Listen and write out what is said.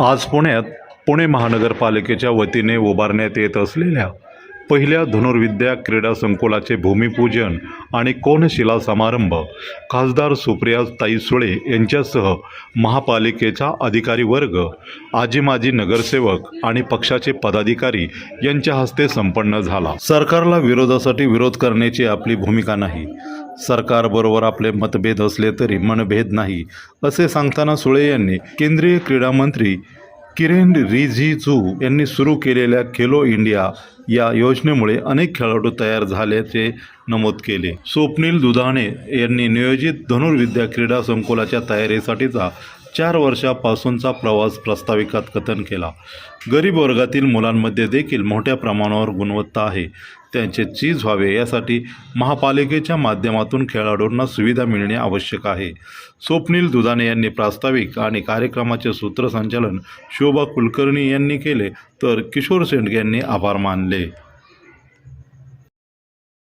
आज पुण्यात पुणे महानगरपालिकेच्या वतीने उभारण्यात येत असलेल्या पहिल्या धनुर्विद्या क्रीडा संकुलाचे भूमिपूजन आणि कोनशिला समारंभ खासदार सुप्रिया ताई सुळे यांच्यासह महापालिकेचा अधिकारी वर्ग आजी माजी नगरसेवक आणि पक्षाचे पदाधिकारी यांच्या हस्ते संपन्न झाला. सरकारला विरोधासाठी विरोध करण्याची आपली भूमिका नाही. सरकारबरोबर आपले मतभेद असले तरी मनभेद नाही असे सांगताना सुळे यांनी केंद्रीय क्रीडा मंत्री किरेन रिजिजू यांनी सुरू केलेल्या खेलो इंडिया या योजनेमुळे अनेक खेळाडू तयार झाल्याचे नमूद केले. स्वप्नील दुधाणे यांनी नियोजित धनुर्विद्या क्रीडा संकुलाच्या तयारीसाठीचा चार वर्षापासूनचा प्रवास प्रस्ताविकात कथन केला. गरीब वर्गातील मुलांमध्ये देखील मोठ्या प्रमाणावर गुणवत्ता आहे. त्यांचे चीज व्हावे यासाठी महापालिकेच्या माध्यमातून खेळाडूंना सुविधा मिळणे आवश्यक आहे. स्वप्नील दुधाने यांनी प्रास्ताविक आणि कार्यक्रमाचे सूत्रसंचालन शोभा कुलकर्णी यांनी केले तर किशोर शेंडगे यांनी आभार मानले.